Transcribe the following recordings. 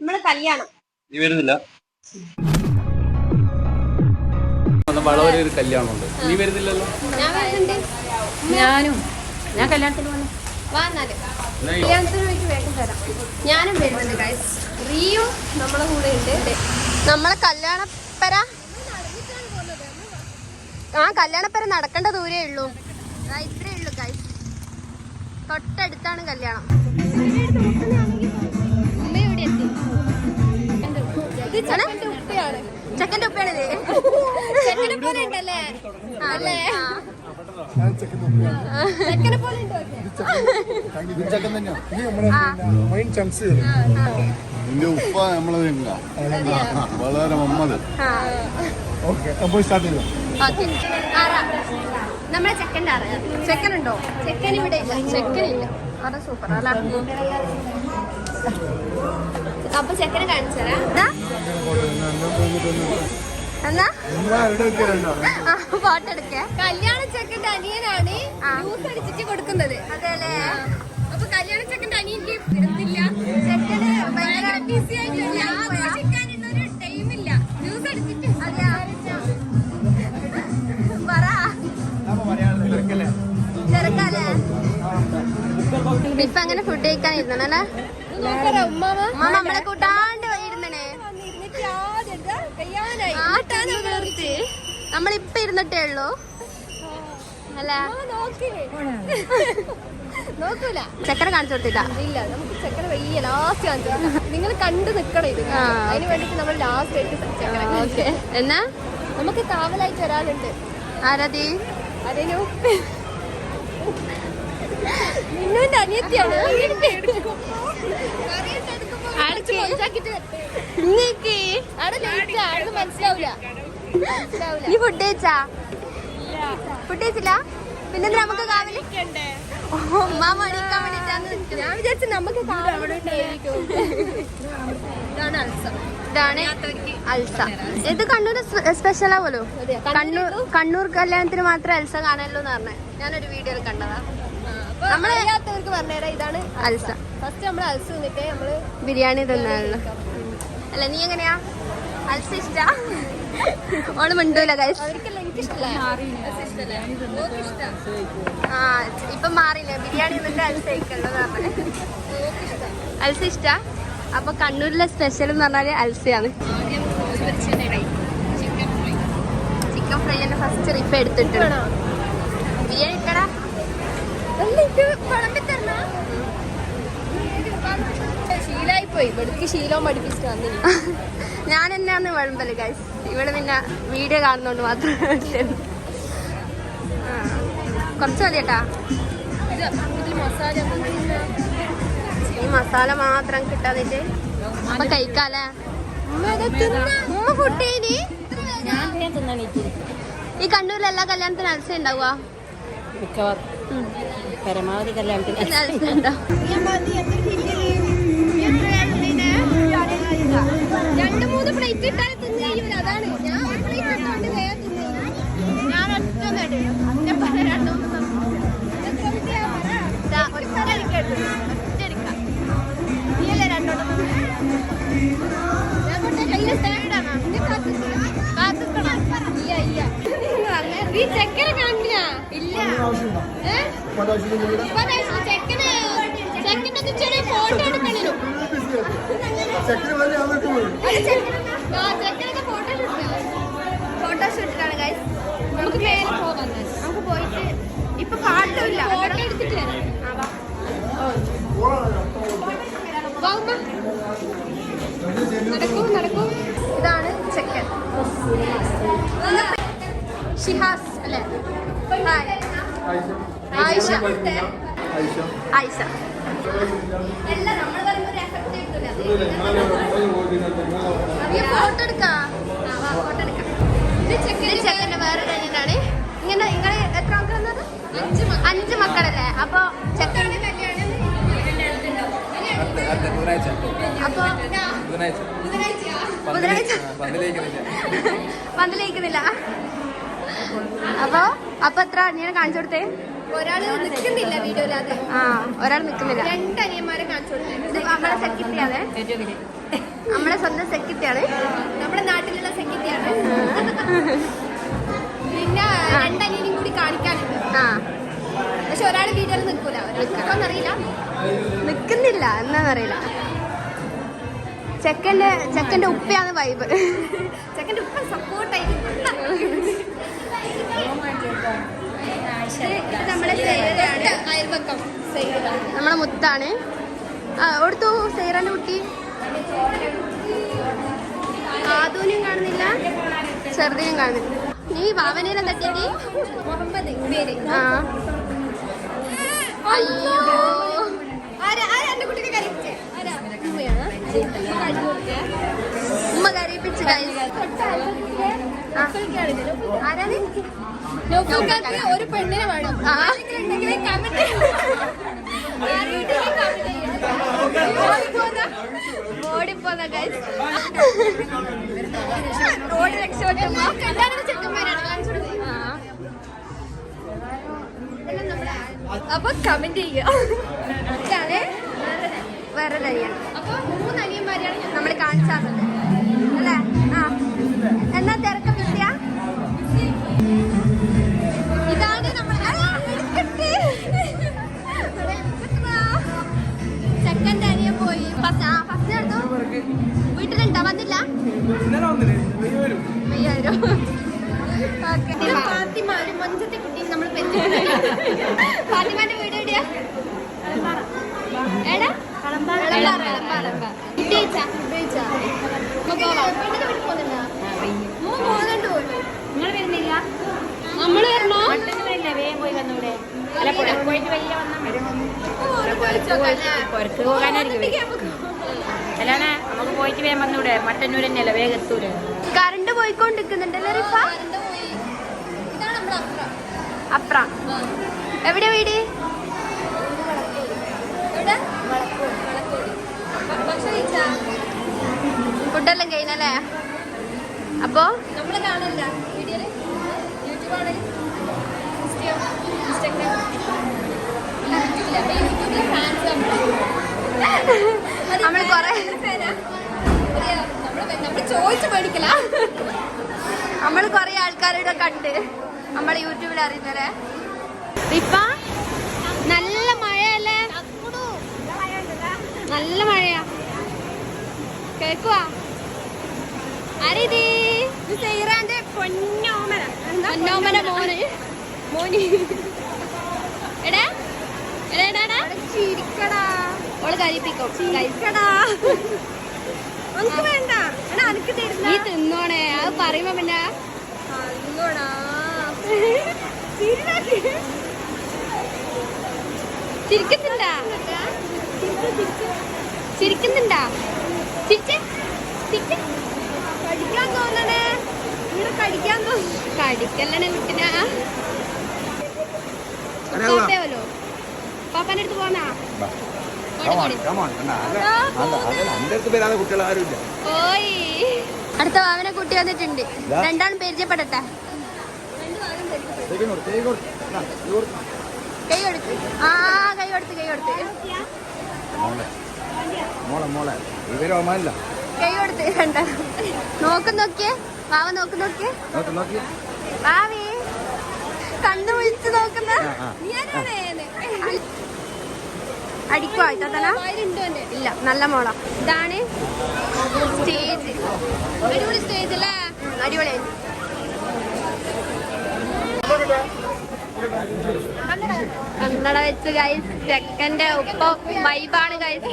നമ്മൾ കല്യാണം നീ വരുന്നില്ല. വളരെ ഒരു കല്യാണമുണ്ട്. നീ വരുന്നില്ലല്ലോ? ഞാൻ വരുന്നുണ്ട്. ഞാനും. ഞാൻ കല്യാണത്തിന് വന്നു. കല്യാണത്തിന് വേഗം തരാം ഞാനും വരുന്നുണ്ട് ഗൈസ് റിയു നമ്മളെ കൂടെ ഉണ്ട്. നമ്മളെ കല്യാണപ്പര ആ കല്യാണപ്പര നടക്കേണ്ട ദൂരേ ഉള്ളൂ. ഇത്രേ ഉള്ളൂ ഗൈസ് തൊട്ടടുത്താണ് കല്യാണം. ചെക്കന്റെ ഉപ്പയാണിത് ചെക്കനെ പോലെ ഉണ്ടല്ലേ? അല്ലേ? ചെക്കനെ പോലെ ഉണ്ടോ നിന്റെ ഉപ്പ നമ്മളെ. വളരെ മമ്മത് നമ്മളെ ചെക്കന്റെ ആറാ. ചെക്കൻ ഉണ്ടോ ചെക്കൻ ഇവിടെ ഇല്ല. ചെക്കൻ ഇല്ല അത് സൂപ്പർ. അല്ല ചെക്കനെ എന്നാ? ഫോട്ടോ എടുക്കേ. കല്യാണ ചെക്കന്റെ അനിയനാണ് ജ്യൂസ് അടിച്ചിട്ട് കൊടുക്കുന്നത്. അതെല്ലേ അപ്പൊ കല്യാണ ചെക്കന്റെ അനിയനിക്ക് വരുന്നില്ല. ചെക്കന് ഭയങ്കര ബിസി ആയിട്ടില്ല ആഘോഷിക്കാനുള്ള ഒരു ടൈമില്ല ജ്യൂസ് അടിച്ചിട്ട്. അതെയാ. പറ. ഇപ്പൊ അങ്ങനെ ഫുഡ് കഴിക്കാൻ ഇരുന്നല്ലേ ഉമ്മ നമ്മളെ കൂട്ടാണ്ട് ഇരുന്നണേ. ആട്ടാണ് നിർത്തി. നമ്മളിപ്പൊ ഇരുന്നിട്ടേ ഉള്ളൂ. അല്ല? നോക്കൂല. ചക്കര കാണിച്ചു കൊടുത്തില്ല ഇല്ല നമുക്ക് ചക്കര വയ്യ ലാസ്റ്റ് കാണിച്ചു നിങ്ങൾ കണ്ടു നിക്കണം ഇത്. അതിന് വേണ്ടിട്ട് നമ്മൾ ലാസ്റ്റ് ആയിട്ട് ചക്കര ഓക്കെ. എന്നാ? നമുക്ക് കാവലായിട്ട് ഒരാളുണ്ട്. ആരാധി അതിനു നിന്നുന്റെ അനിയത്തിയാണ്. മനസ്സിലാവില്ല നീ ഫുഡ് കഴിച്ചാ? ഫുഡ് കഴിച്ചില്ല? പിന്നെ നമുക്ക് ഞാൻ വിചാരിച്ചു നമുക്ക് ഇതാണ് അൽസ. ഇത് കണ്ണൂർ സ്പെഷ്യൽ ആവുമല്ലോ കണ്ണൂർ കണ്ണൂർ കല്യാണത്തിന് മാത്രമേ അൽസ കാണല്ലോ എന്ന് പറഞ്ഞേ. ഞാനൊരു വീഡിയോയിൽ കണ്ടതാ. നമ്മളെ അറിയാത്തവർക്ക് പറഞ്ഞുതരാം ഇതാണ് അൽസ. ഫസ്റ്റ് നമ്മൾ അൽസ നിന്നിട്ട് നമ്മൾ ബിരിയാണി തന്നാണല്ലോ അല്ല നീ എങ്ങനെയാ? അൽസ ഇഷ്ട? ഓൾ മിണ്ടൂല ആ ഇപ്പൊ മാറിയില്ല. ബിരിയാണി നിന്നിട്ട് അൽസ കഴിക്കണ്ടെന്ന് പറഞ്ഞേ. അൽസ ഇഷ്ട? അപ്പൊ കണ്ണൂരിലെ സ്പെഷ്യൽ എന്ന് പറഞ്ഞാൽ അൽസയാണ്. Chicken fry. തന്നെ ഫസ്റ്റ് ഇപ്പൊ എടുത്തിട്ടുണ്ട്. ബിരിയാണി ഇട്ടടാ. ഞാൻ എന്നാന്ന് വിളമ്പൽ ഗൈസ് ഇവിടെ പിന്നെ വീഡിയോ കാണുന്നോണ്ട് മാത്രം കൊറച്ച് മതി കേട്ടാ. ഈ മസാല മാത്രം കിട്ടാതിട്ട്. അപ്പൊ കഴിക്കാല്ലേ? ഉമ്മ ഫുഡേനി ഈ കണ്ണൂരിൽ എല്ലാ കല്യാണത്തിനും അലസ ഉണ്ടാവുക? മിക്കവാറും. പരമാവധി കല്യാണത്തിന്. ഞാൻ പ്ലേറ്റ് രണ്ടു മൂന്ന് സംഭവം. എത്ര നീ ചെക്കനെ കാണില്ല. ഇല്ല. ചെക്കന് ചെക്കന്റെ ചെറിയ ഫോട്ടോ എടുക്കണല്ലോ ചെക്കന് വലിയ ആളൊക്കെ വരും ഫോട്ടോഷൂട്ടിലാണ് ഗൈസ് നമുക്ക് മേലെ പോകാം നമുക്ക് പോയിട്ട് ഇപ്പൊ പാട്ടില്ല ഫോട്ടോ എടുത്തിട്ട് വരാം. ആ, വാ. വാ, ഉമ്മ. നടക്കൂ നടക്കൂ. ഇതാണ് ചെക്കൻ. ഷിഹാസ് അല്ലേ ഹായ് ആയിഷ ആയിഷ ഫോട്ടോ എടുക്കാം. ചെക്കന്റെ വേറെ കഴിഞ്ഞിട്ടാണ് ഇങ്ങനെ നിങ്ങൾ എത്ര മക്കളെന്നത് അഞ്ച് മക്കളല്ലേ? അപ്പൊ ബുധനാഴ്ച. അപ്പൊ പന്തലിക്കുന്നില്ല അപ്പൊ അപ്പൊ എത്ര ഞാൻ കാണിച്ചു കൊടുത്തേ? ഒരാൾ നിൽക്കുന്നില്ല വീഡിയോയിലത് ആ ഒരാൾ നിൽക്കുന്നില്ല. രണ്ട് അനിയന്മാരെ കാണിച്ചു കൊടുത്തത് ഇത് നമ്മളെ സെക്രട്ടറിയാണ് നമ്മളെ സ്വന്തം സെക്യൂരിറ്റിയാണ് നമ്മുടെ നാട്ടിലുള്ള സെക്യൂരിറ്റിയാണ് പിന്നെ രണ്ടനിയനും കൂടി കാണിക്കാനുണ്ട്. ആ. പക്ഷെ ഒരാൾ വീഡിയോയിൽ നിൽക്കൂല. നിൽക്കുമെന്നറിയില്ല നിൽക്കുന്നില്ല. എന്നാന്നറിയില്ല ചെക്കന്റെ ചെക്കന്റെ ഉപ്പയാണ് വൈബ് ചെക്കന്റെ ഉപ്പ സപ്പോർട്ടായിട്ട് നമ്മളെ മുത്താണ്. ഓടുത്തു സൈറാന്റെ കുട്ടി? ആദൂനും കാണുന്നില്ല ചെറുതിനും കാണുന്നില്ല. നീ വാവനേനെ തട്ടിയടി? മുഹമ്മദ് പേര് ആ. അയ്യോ. ഉമ്മ കരയിപ്പിച്ച് കഴിഞ്ഞു നോക്കുകൾക്ക് ഒരു പെണ്ണിനെ വേണം. ആരെങ്കിലും കമന്റ് ഓടിപ്പോന്ന ഗൈസ് ഓടി രക്ഷപ്പെട്ടു. ചെക്കന്മാരാണ്. കാണിച്ചു നമ്മുടെ അപ്പൊ കമന്റ് ചെയ്യുക വേറെ അനിയന്മാരെയാണ് നമ്മൾ കാണിച്ചാൽ ഫാത്തിമ ഒരു മഞ്ചത്തെ കുട്ടി നമ്മൾ ഫാത്തിമാന്റെ വീട് എവിടെയാ? എടാ. നിങ്ങൾ വരുന്നില്ല? വരണോ? വേഗം പോയി വന്നൂടെ? അല്ല പോയിട്ട് വിളിച്ച് പുറത്ത് പോകാനായിരിക്കും. ഒറ്റയ്ക്ക് നമുക്ക് പോയിട്ട് വേഗം വന്നൂടെ? മട്ടന്നൂർ തന്നെയല്ലേ വേഗം കറണ്ട് പോയിക്കൊണ്ടിരിക്കുന്നുണ്ടല്ലേ റിഫ? അപ്ര. എവിടെ വീട്? ഫുഡെല്ലാം കഴിഞ്ഞല്ലേ? അപ്പോ? നമ്മൾ കാണില്ല വീഡിയോയിൽ യൂട്യൂബ് ആണല്ലേ ഇൻസ്റ്റയോ ഇൻസ്റ്റാഗ്രാം യൂട്യൂബിൽ ഫാൻസ് നമ്മൾ കൊറേ ചോദിച്ചു മേടിക്കല. നമ്മൾ കുറെ ആൾക്കാരുടെ കണ്ട് നമ്മളെ യൂട്യൂബിൽ അറിയുന്നവരെ. ഇപ്പ നല്ല മഴയല്ലേ? നല്ല മഴയാ. കേക്കുവാ ആരിത് സൈറാന്റെ പൊന്നോമന. പൊന്നോമന മോന്. മോനി. എടാ. എടാടാ എടാ എടാ. ചിരിക്കടാ. ഓൾ കരിപ്പിക്കും ചിരിക്കടാ. നമുക്ക് വേണ്ട. നീ തിന്നോണേ അത് പറയുമ്പോ പിന്നെ ചിരിക്കുന്നുണ്ടാ? ചിരിക്കുന്നുണ്ടാ? ചിരിച്ച് ചിരിച്ച്. കടിക്കാൻ തോന്നണേ? ഇവിടെ കടിക്കാൻ തോന്നുന്നു കടിക്കല്ലേ കുട്ടിനാ. പാപ്പാന്റെ അടുത്ത് പോന്നാ? അടുത്ത വാവനെ കുട്ടി വന്നിട്ടുണ്ട്. രണ്ടാളും പരിചയപ്പെടട്ടെ. കൈ കൊടുത്ത് ആ കൈ കൊടുത്ത് കൈ കൊടുത്ത്. കൈ കൊടുത്ത് കണ്ട നോക്ക് നോക്കിയേ. വാവ നോക്ക് നോക്കിയേ. നോക്കി നോക്കി വാവേ കണ്ണു വിളിച്ചു നോക്കുന്ന അടിക്കുവാ? ഇത്തന ഇല്ല നല്ല മോളാ. ഇതാണ് സ്റ്റേജ്. അടിപൊളി സ്റ്റേജ് അല്ലേ? അടിപൊളിയായി കന്നഡ വെച്ച് ഗൈസ് ചെക്കന്റെ ഉപ്പ വൈബാണ് ഗൈസ്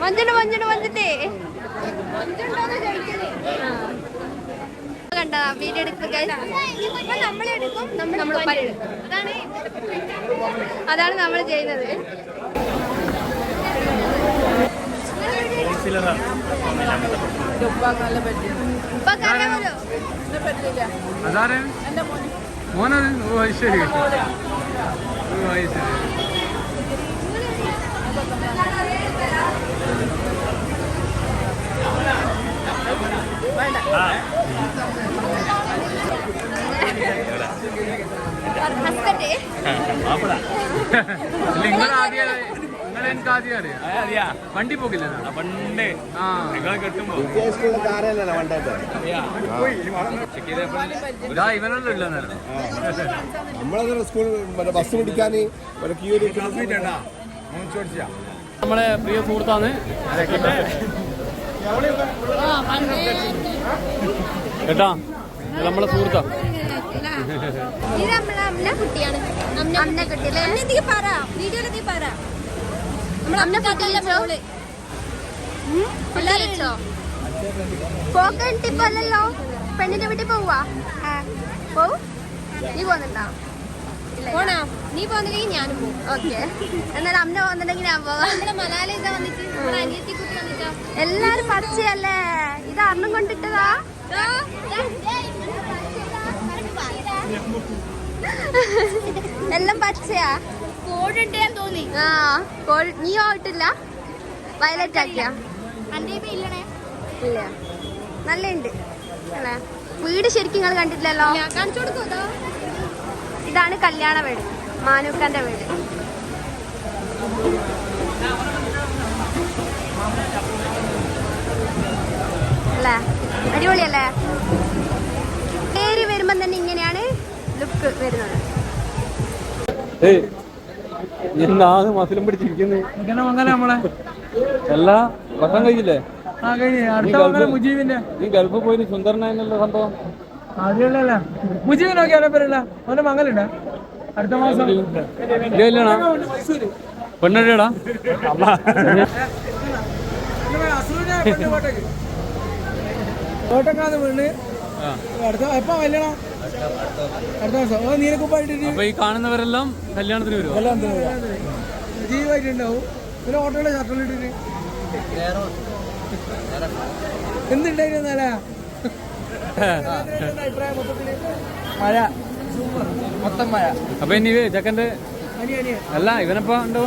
മഞ്ചുണ്ട് മഞ്ചുണ്ട് മഞ്ചുണ്ടേ കണ്ടതാ. വീഡിയോ എടുക്കുക നമ്മൾ എടുക്കും നമ്മൾ അതാണ് അതാണ് നമ്മൾ ചെയ്യുന്നത്. മോനത്? അത് ശരി. നിങ്ങൾ ആദ്യം നിങ്ങൾ ആദ്യം വണ്ടി പോകില്ല നമ്മളെ സ്കൂൾ ബസ് പിടിക്കാൻ നമ്മളെ പ്രിയ സുഹൃത്താണ്. കേട്ടാ? നമ്മളെ സുഹൃത്താണ് ഇത്. നമ്മളെ അമ്മ കുട്ടിയാണ്. അമ്മ കുട്ടിയല്ലേ? എന്തെങ്കിലും പറ. വീഡിയോയിൽ പറ. നമ്മളെ അമ്മ കുട്ടിയല്ലേ മോൾ. പിള്ളേരോ പോക്കണ്ടിപ്പല്ലോ പെണ്ണിന്റെ വീട്ടിൽ പോവാ പോവും? നീ പോകുന്നുണ്ടോ പോണോ? നീ പോന്നില്ലെങ്കിൽ ഞാനും പോകും ഓക്കെ. എന്നാൽ അമ്മ പോകുന്നുണ്ടെങ്കിൽ ഞാൻ പോവാം. ഇതാ വന്നിട്ട്. നമ്മുടെ അനിയത്തി കുട്ടി വന്നിട്ടാ? എല്ലാരും പച്ചയല്ലേ? ഇത് അർണം കൊണ്ടിട്ടതാ. എല്ലാം പച്ചയാ. ഞാൻ തോന്നി. ആ കോഴി നീ പോയിട്ടില്ല വയലറ്റ് ആക്കിയാ? ഇല്ല. നല്ലുണ്ട് അല്ലേ വീട് ശരിക്കും നിങ്ങൾ കണ്ടിട്ടില്ലല്ലോ? ഇതാണ് കല്യാണ വീട്. മാനുക്കന്റെ വീട്. അല്ലേ? അടിപൊളിയല്ലേ? വരുന്നത് എന്നാണ് മസിലും പിടിച്ചിരിക്കുന്നേ. ഇങ്ങനെ മംഗലം നമ്മളെ. അല്ല ഭക്ഷണം കഴിച്ചില്ലേ നീ ഗൾഫ് പോയി സുന്ദരനായെന്നല്ലോ സംഭവം? മുജീബ് നോക്കിയാലോ പേരല്ല. അവന്റെ മംഗലുണ്ട് അടുത്ത മാസം. പെണ്ണടാ കോട്ടക്കാന്ന് അടുത്ത എപ്പോ കല്യാണം അടുത്ത മാസം ഓ നീലക്കുപ്പായിട്ടിട്ട് അപ്പൊ ഈ കാണുന്നവരെല്ലാം കല്യാണത്തിന് പിന്നെ ഓട്ടോയുടെ എന്തുണ്ടായിരുന്നു മഴ. മൊത്തം മഴ. അപ്പൊ ഇനി ചെക്കന്റെ അല്ല ഇവനപ്പോ ഉണ്ടോ?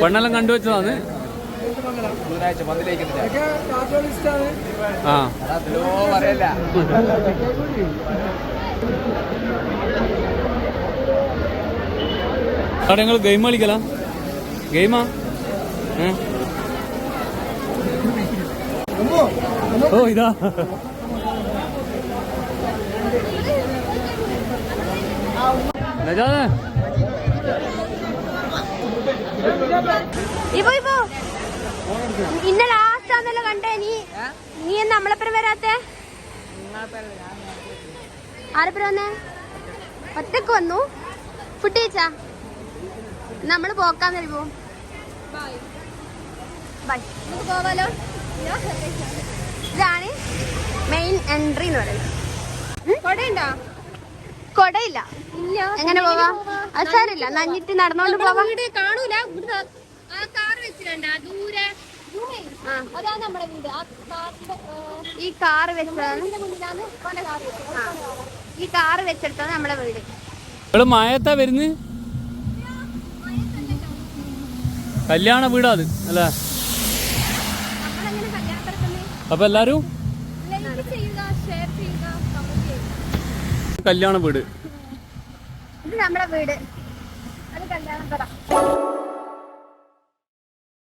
പെണ്ണെല്ലാം കണ്ടുവച്ചതാണ് ബുധനാഴ്ച കാത്തോളിസ്റ്റാണ് ആ. പറയല്ല. അവിടെ നിങ്ങൾ ഗെയിം കളിക്കല? ഗെയിമാ? ഓ ഇതാ. നജാദേ. ഇപ്പൊ ഇപ്പൊ ഇന്ന ലാസ്റ്റ് ആണല്ലോ കണ്ടേ നീ. നീ എന്ന് നമ്മളെപ്പുറം വരാത്തെ? ആരെപ്പുറം വന്നേ? ഒറ്റയ്ക്ക് വന്നു. ഫുഡ് കഴിച്ചാ? നമ്മൾ പോക്കാൻ തരുമോ ബൈ നമുക്ക് പോവാലോ. ഇതാണ് മെയിൻ എൻട്രി എന്ന് പറയുന്നത്. കൊടയുണ്ടോ? കൊടയില്ല. എങ്ങനെ പോവാ? അച്ചാരില്ല നഞ്ഞിട്ട് നടന്നോണ്ട് പോവാ. കാണൂല. വെച്ചിട്ടുണ്ട്. ആ ദൂരെ ദൂരെ. അതാണ് നമ്മുടെ വീട്. ആ കാറിന്റെ ഈ കാറ് വെച്ചതാണ്. മുന്നിലാണ് ഓന്റെ. ഈ കാറ് വെച്ചെടുത്താണ് നമ്മളെ വീട്. ഇവിടെ മയത്താ വരുന്ന്? കല്യാണ വീടാ അത് അല്ലേ? അപ്പൊ എല്ലാരും? കല്യാണ വീട്. ഇത് നമ്മുടെ വീട്. അത് കല്യാണം